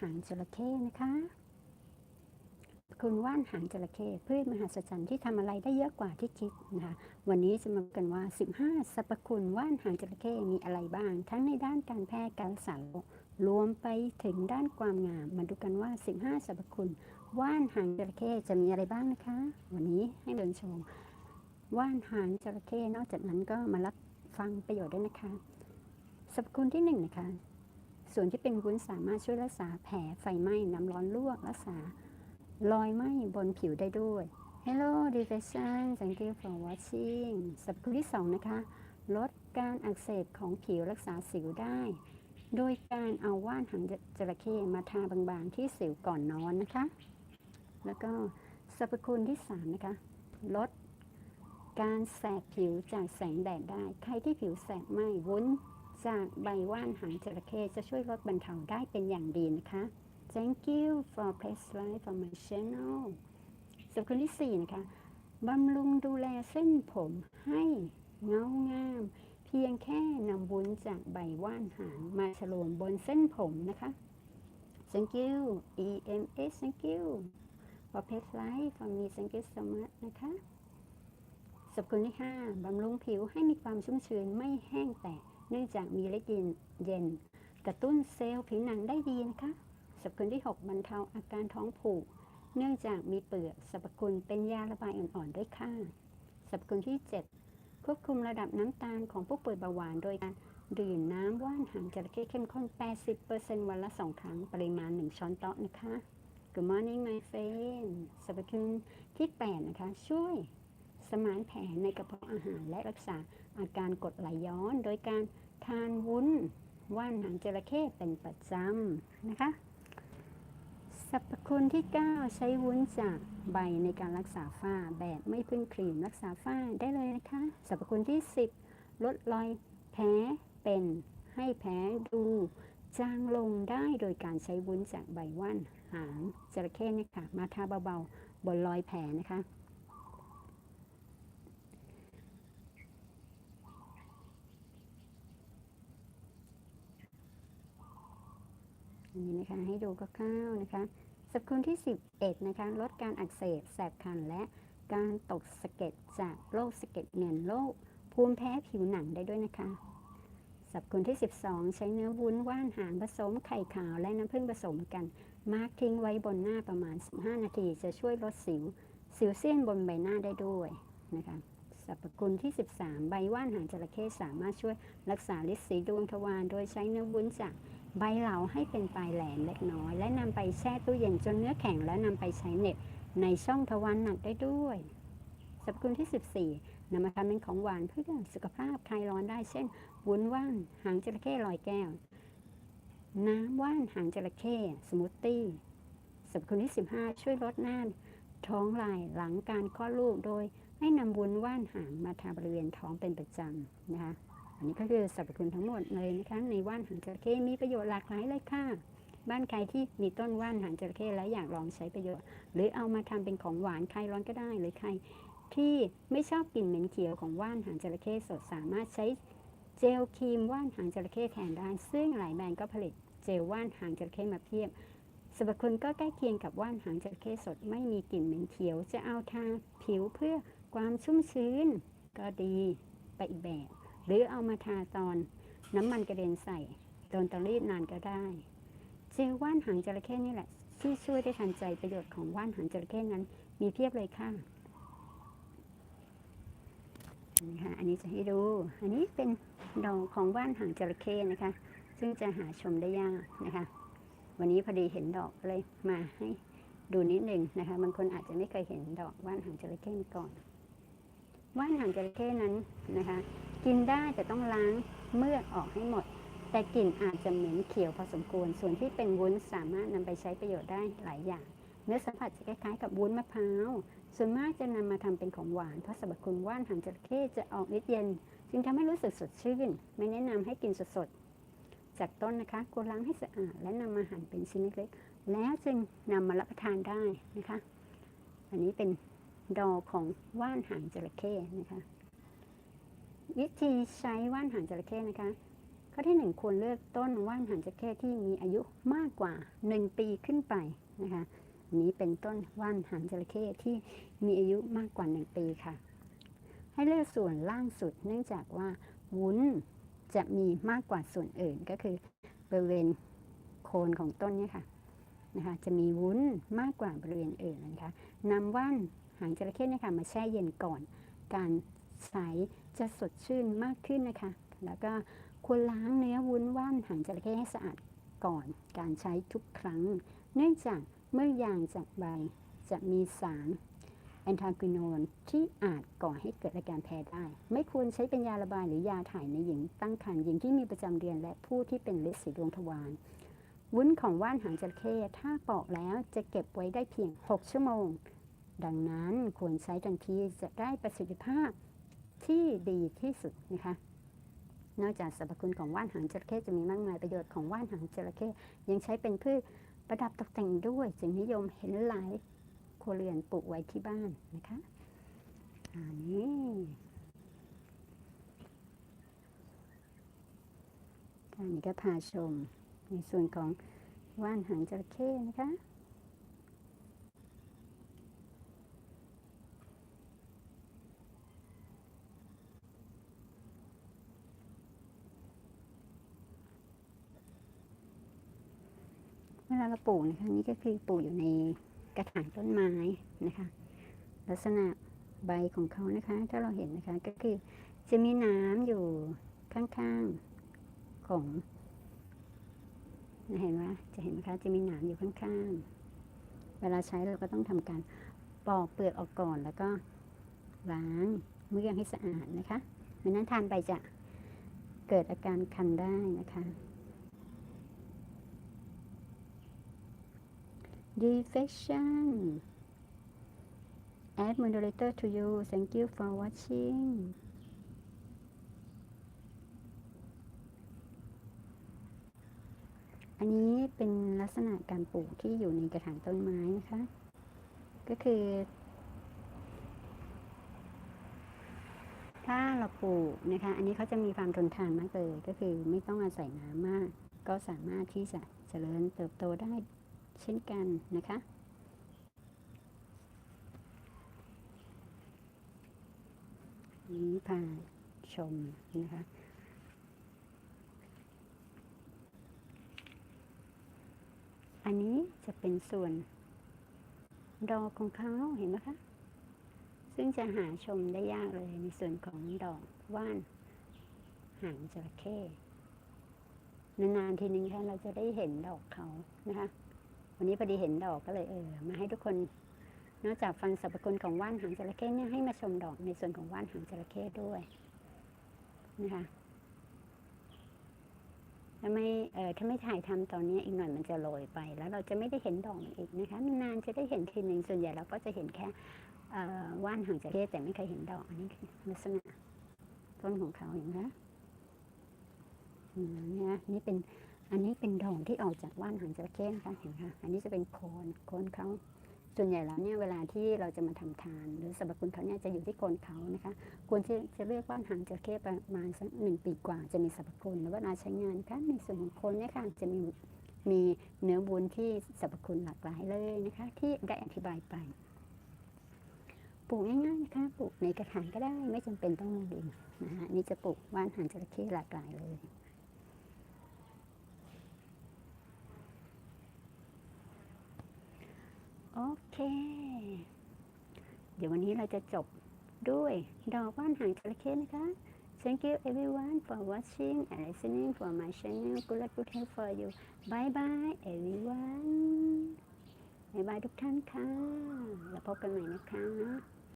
หางจระเข้นะคะคุณว่านหางจระเข้พืชมหัศจรรย์ที่ทำอะไรได้เยอะกว่าที่คิดนะคะวันนี้จะมาดูกันว่า 15สรรพคุณว่านหางจระเข้มีอะไรบ้าง ทั้งในด้านการแพทย์การรักษาโรครวมไปถึงด้านความงาม มาดูกันว่า 15สรรพคุณ ว่านหางจระเข้จะมีอะไรบ้างนะคะ วันนี้ให้เดินชม ว่านหางจระเข้นอกจากนั้นก็มารับฟังประโยชน์ด้วยนะคะสรรพคุณที่หนึ่งนะคะ ส่วนที่เป็นวุ้นสามารถช่วยรักษาแผลไฟไหม้น้ำร้อนลวกรักษารอยไหม้บนผิวได้ด้วย Hello d e v e s i o n thank you for watching สรรพคุณที่สองนะคะ ลดการอักเสบของผิวรักษาสิวได้ โดยการเอาว่านหางจระเข้มาทาบางๆที่สิวก่อนนอนนะคะ แล้วก็สรรพคุณที่สามนะคะ ลดการแสบผิวจากแสงแดดได้ ใครที่ผิวแสบไหม้วุ้น จากใบว่านหางจระเข้จะช่วยลดบรรเทาได้เป็นอย่างดีนะคะ Thank you for press like for my channel สำคัญที่ 4 นะคะบำรุงดูแลเส้นผมให้เงางาม เพียงแค่นำวุ้นจากใบว่านหางมาฉลวมบนเส้นผมนะคะ Thank you EMS Thank you for press like for me Thank you so much นะคะสรรพคุณที่ 5บำรุงผิวให้มีความชุ่มชื้นไม่แห้งแตก เนื่องจากมีฤทธิ์เย็นเย็น กระตุ้นเซลล์ผิวหนังได้ดีนะคะสรรพคุณที่ 6บรรเทาอาการท้องผูก เนื่องจากมีเปลือกสรรพคุณเป็นยาระบายอ่อนๆด้วยค่ะสรรพคุณที่ 7 ควบคุมระดับน้ำตาลของผู้ป่วยเบาหวานโดยการดื่มน้ำว่านหางจระเข้เข้มข้น 80%วันละ 2 ครั้ง ปริมาณ 1 ช้อนโต๊ะนะคะ Good morning my friend สรรพคุณที่ 8 นะคะ ช่วยสมานแผลในกระเพาะอาหารและรักษา อาการกดไหลย้อนโดยการทานวุ้นว่านหางจระเข้เป็นประจำนะคะสรรพคุณที่ 9 ใช้วุ้นจากใบในการรักษาฝ้าแบบไม่พึ่งครีมรักษาฝ้าได้เลยนะคะสรรพคุณที่ 10 ลดรอยแผลเป็นให้แผลดูจางลงได้โดยการใช้วุ้นจากใบว่านหางจระเข้นี่ค่ะมาทาเบาๆ บนรอยแผลนะคะ อั นะคะ ให้ดูคร่าวๆนะคะสรรพคุณที่ 11 นะคะ ลดการอักเสบแสบคันและการตกสะเก็ดจากโรคสะเก็ดเงินโรคภูมิแพ้ผิวหนังได้ด้วยนะคะสรรพคุณที่ 12 ใช้เนื้อวุ้นว่านหางผสมไข่ขาวและน้ำผึ้งผสมกัน มาร์กทิ้งไว้บนหน้าประมาณ 15 นาที จะช่วยลดสิว สิวเซียนบนใบหน้าได้ด้วยนะคะสรรพคุณที่ 13 ใบว่านหางจระเข้สามารถช่วยรักษาลิสีดวงทวารโดยใช้เนื้อวุ้นจาก ใบเหลาให้เป็นปลายแหลมเล็กน้อย และนำไปแช่ตู้เย็นจนเนื้อแข็งแล้วนำไปใช้เน็บในช่องทวารหนักได้ด้วยสรรพคุณที่ 14นำมาทำเป็นของหวานเพื่อสุขภาพคลายร้อนได้เช่นวุ้นว่านหางจระเข้ลอยแก้ว น้ำว่านหางจระเข้สมูทตี้สรรพคุณที่ 15 ช่วยลดหน้าท้องลายหลังการคลอดลูกโดยให้นำวุ้นว่านหางมาทาบริเวณท้องเป็นประจำนะคะ อันนี้ก็คือสรรพคุณทั้งหมดเลยนะคะในว่านหางจระเข้มีประโยชน์หลากหลายเลยค่ะ บ้านใครที่มีต้นว่านหางจระเข้และอยากลองใช้ประโยชน์ หรือเอามาทำเป็นของหวานคลายร้อนก็ได้หรือใครที่ไม่ชอบกลิ่นเหม็นเขียวของว่านหางจระเข้สดสามารถใช้เจลครีมว่านหางจระเข้แทนได้ ซึ่งหลายแบรนด์ก็ผลิตเจลว่านหางจระเข้มาเพียบสรรพคุณก็ใกล้เคียงกับว่านหางจระเข้สดไม่มีกลิ่นเหม็นเขียว จะเอาทาผิวเพื่อความชุ่มชื้น ก็ดีไปอีกแบบ หรือเอามาทาตอนน้ำมันกระเด็นใส่โดนตารีดนานก็ได้ เจลว่านหางจระเข้นี่แหละ ที่ช่วยได้ทันใจประโยชน์ของว่านหางจระเข้นั้น มีเพียบเลยค่ะนี่ค่ะอันนี้จะให้ดู อันนี้เป็นดอกของว่านหางจระเข้นะคะ ซึ่งจะหาชมได้ยากนะคะ วันนี้พอดีเห็นดอกเลยมาให้ดูนิดหนึ่งนะคะบางคนอาจจะไม่เคยเห็นดอกว่านหางจระเข้ก่อน ว่านหางจระเข้นั้นนะคะ กินได้แต่ต้องล้างเมือกออกให้หมด แต่กลิ่นอาจจะเหม็นเขียวพอสมควร ส่วนที่เป็นวุ้นสามารถนำไปใช้ประโยชน์ได้หลายอย่าง เนื้อสัมผัสจะคล้ายๆกับวุ้นมะพร้าว ส่วนมากจะนำมาทำเป็นของหวาน เพราะสรรพคุณว่านหางจระเข้จะออกฤทธิ์เย็น จึงทำให้รู้สึกสดชื่น ไม่แนะนำให้กินสดๆ จากต้นนะคะควรล้างให้สะอาดและนำมาหั่นเป็นชิ้นเล็กๆ แล้วจึงนำมารับประทานได้นะคะ อันนี้เป็นดอของว่านหางจระเข้นะคะ วิธีใช้ว่านหางจระเข้นะคะ ข้อที่ 1 ควรเลือกต้นว่านหางจระเข้ที่มีอายุมากกว่า 1 ปีขึ้นไปนะคะนี้เป็นต้นว่านหางจระเข้ที่มีอายุมากกว่า 1 ปีค่ะ ให้เลือกส่วนล่างสุด เนื่องจากว่าวุ้นจะมีมากกว่าส่วนอื่นก็คือบริเวณโคนของต้นเนี่ยค่ะนะคะจะมีวุ้นมากกว่าบริเวณอื่นนะคะนำว่านหางจระเข้เนะคะมาแช่เย็นก่อนการใช้ จะสดชื่นมากขึ้นนะคะ แล้วก็ควรล้างเนื้อวุ้นว่านหางจระเข้ให้สะอาดก่อนการใช้ทุกครั้ง เนื่องจากเมื่อยางจากใบจะมีสารแอนทากิโนนที่อาจก่อให้เกิดอาการแพ้ได้ ไม่ควรใช้เป็นยาระบายหรือยาถ่ายในหญิงตั้งครรภ์หญิงที่มีประจำเดือนและผู้ที่เป็นฤทธิ์สีดวงทวารวุ้นของว่านหางจระเข้ถ้าปอกแล้วจะเก็บไว้ได้เพียง 6 ชั่วโมง ดังนั้นควรใช้ทันทีจะได้ประสิทธิภาพ ที่ดีที่สุดนะคะนอกจากสรรพคุณของว่านหางจระเข้จะมีมากมายประโยชน์ของว่านหางจระเข้ยังใช้เป็นพืชประดับตกแต่งด้วยจึงนิยมเห็นหลายครัวเรือนปลูกไว้ที่บ้านนะคะอันนี้อันนี้ก็พาชมในส่วนของว่านหางจระเข้นะคะ วลาเราปลูกนะคะ นี่ก็คือปลูกอยู่ในกระถางต้นไม้นะคะ ลักษณะใบของเขานะคะ ถ้าเราเห็นนะคะก็คือจะมีน้ำอยู่ข้างๆของเห็นไหมจะเห็นไหมคะจะมีหนามอยู่ข้างๆ เวลาใช้เราก็ต้องทำการปอกเปลือกออกก่อนแล้วก็ล้างเมื่อให้สะอาดนะคะไม่นั้นทานไปจะเกิดอาการคันได้นะคะ defection add moderator to you thank you for watching อันนี้เป็นลักษณะการปลูกที่อยู่ในกระถางต้นไม้นะคะ ก็คือ ถ้าเราปลูกนะคะ อันนี้เขาจะมีความทนทานมากเลย ก็คือไม่ต้องอาศัยน้ำมาก ก็สามารถที่จะเจริญเติบโตได้ เช่นกันนะคะ นี้พาชมนะคะอันนี้จะเป็นส่วนดอกของเขาเห็นไหมคะ ซึ่งจะหาชมได้ยากเลยในส่วนของดอกว่านหางจระเข้นานๆทีนึงค่ะเราจะได้เห็นดอกเขานะคะ วันนี้พอดีเห็นดอกก็เลยเออมาให้ทุกคน นอกจากฟังสรรพคุณของว่านหางจระเข้เนี่ยให้มาชมดอกในส่วนของว่านหางจระเข้ด้วยนะคะถ้าไม่เออถ้าไม่ถ่ายทำตอนนี้อีกหน่อยมันจะโรยไป แล้วเราจะไม่ได้เห็นดอกมันอีกนะคะนานจะได้เห็นทีหนึ่งส่วนใหญ่เราก็จะเห็นแค่ว่านหางจระเข้แต่ไม่เคยเห็นดอกอันนี้คือลักษณะต้นของเขาเห็นไหมนะนี่เป็น ที่ออกจากว่านหางจระเข้นะคะเห็นไหมคะอันนี้จะเป็นโคนโคนเขาส่วนใหญ่แล้วเนี่ยเวลาที่เราจะมาทำทาน หรือสรรพคุณเขาเนี่ยจะอยู่ที่โคนเขานะคะควรที่จะเลือกว่านหางจระเข้ประมาณสักหนึ่งปีกว่าจะมีสรรพคุณแล้วเวลาใช้งานค่ะในส่วนของโคนเนี่ยค่ะจะมีมีเนื้อบุญที่สรรพคุณหลากหลายเลยนะคะที่ได้อธิบายไปปลูกง่ายๆนะคะปลูกในกระถางก็ได้ไม่จำเป็นต้องลงดินนะคะนี่จะปลูกว่านหางจระเข้หลากหลายเลย โอเค เดี๋ยววันนี้เราจะจบด้วยดอกว่านหางจระเข้นะคะ Thank you everyone for watching and listening for my channel. Good luck, good health for you. Bye bye everyone. บายบายทุกท่านค่ะ แล้วพบกันใหม่นะคะ